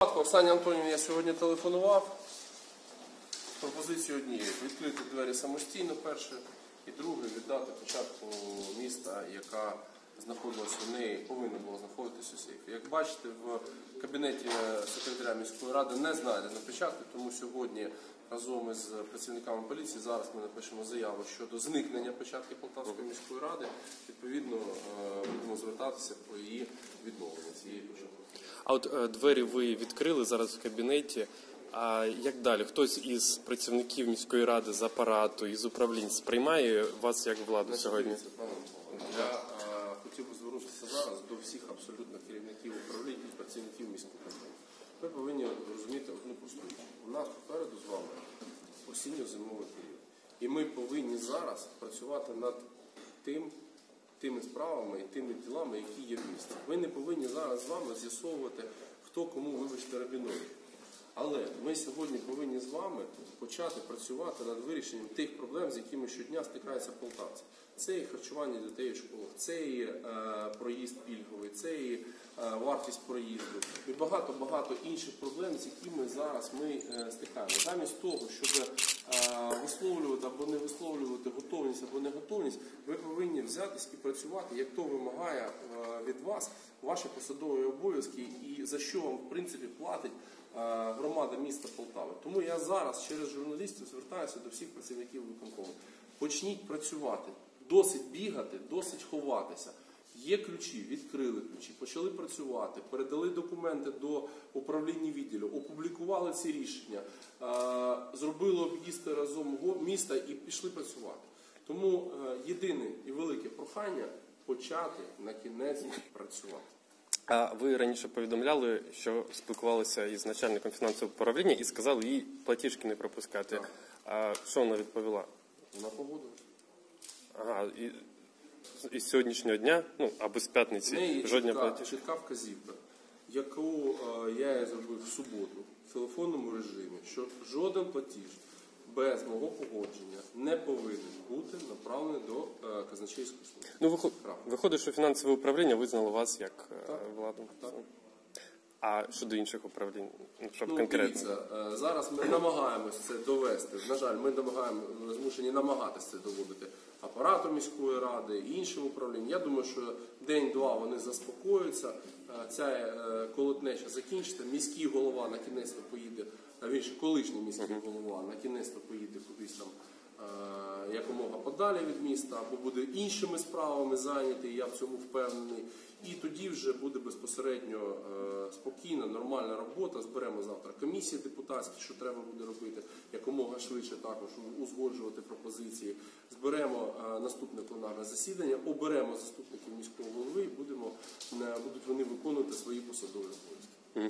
Оксані Антонівні я сьогодні телефонував. З пропозицією однієї. Відкрити двері самостійно перше, і друге віддати початку міста, яка знаходилася в неї, повинна була знаходитися у сейфі. Як бачите, в кабінеті секретаря міської ради не знайдено печатки, тому сьогодні разом із працівниками поліції зараз ми напишемо заяву щодо зникнення печатки Полтавської міської ради. Відповідно, е, будемо звертатися по її відновленню цієї печатки. А от е, двері ви відкрили зараз в кабінеті. А як далі? Хтось із працівників міської ради з апарату, із управлінь сприймає вас як владу Значить, сьогодні? Я е, хотів би звернутися зараз до всіх абсолютно керівників управлінь і працівників міської ради. Ви повинні розуміти одну просту. У нас попереду з вами осінньо-зимовий період. І ми повинні зараз працювати над тим, тими справами і тими ділами, які є в місті. Ви не повинні зараз з вами з'ясовувати, хто кому вибачте рабінові. Ми сьогодні повинні з вами почати працювати над вирішенням тих проблем, з якими щодня стикаються полтавці. Це і харчування дітей у школах, це і е, проїзд пільговий, це і е, вартість проїзду і багато-багато інших проблем, з якими зараз ми е, стикаємося. Замість того, щоб е, висловлювати або не висловлювати готовність або не готовність, ви повинні взятись і працювати, як то вимагає е, від вас ваші посадові обов'язки і за що вам в принципі платить е, громада міста Полтави. Тому я зараз через журналістів звертаюся до всіх працівників виконкому. Почніть працювати, досить бігати, досить ховатися. Є ключі, відкрили ключі, почали працювати, передали документи до управління відділу, опублікували ці рішення, е, зробили об'їзди разом міста і пішли працювати. Тому е, єдине і велике прохання почати на кінець працювати. А ви раніше повідомляли, що спілкувалися із начальником фінансового управління і сказали їй платіжки не пропускати. А що вона відповіла? На погоду. Ага, і, і з сьогоднішнього дня, ну або з п'ятниці, жодня чітка, платіжка. чітка вказівка, яку е, я зробив в суботу в телефонному режимі, що жоден платіж без мого погодження не бути направлений до е, казначейської служби. Ну, виходить, що фінансове управління визнало вас як е, Так. владу. Так. А щодо інших управлінь, ну, щоб Ну, конкретно. дивіться, е, зараз ми намагаємось це довести. На жаль, ми намагаємо змушені намагатися це доводити апарату міської ради іншим управлінням. Я думаю, що день-два вони заспокоються. Е, Ця колотнеча закінчиться. Міський голова на кінець поїде, а він ще колишній міський голова на кінець поїде кудись там. Якомога подалі від міста, або буде іншими справами зайнятий, я в цьому впевнений. І тоді вже буде безпосередньо е, спокійна, нормальна робота. Зберемо завтра комісії депутатські, що треба буде робити, якомога швидше також узгоджувати пропозиції. Зберемо е, наступне пленарне засідання, оберемо заступників міського голови і будемо е, будуть вони виконувати свої посадові обов'язки.